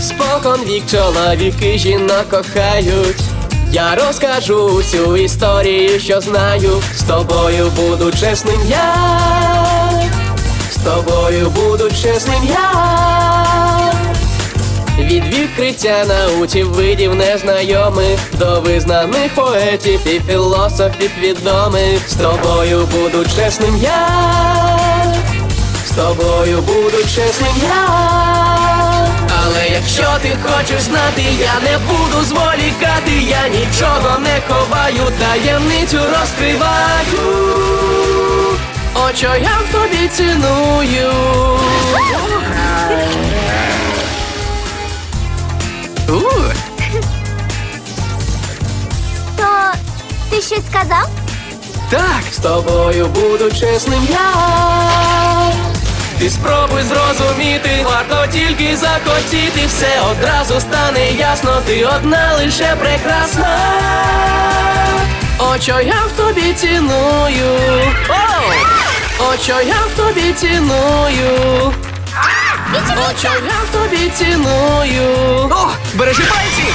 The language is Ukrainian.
Спокон вік чоловіки жінок кохають. Я розкажу цю історію, що знаю. З тобою буду чесним я. З тобою буду чесним я. Від відкриття научів видів незнайомих до визнаних поетів і філософів відомих. З тобою буду чесним я. З тобою буду чесним я. Хочеш знати, я не буду зволікати, я нічого не ховаю, таємницю розкриваю. О, що я в тобі ціную. У, То ти щось сказав? Так, з тобою буду чесним я. Ти спробуй зрозуміти, варто тільки захотіти, все одразу стане ясно, ти одна лише прекрасна. О, що я в тобі ціную. О, О, я в тобі ціную. О, я в тобі ціную. О, бережи пальці!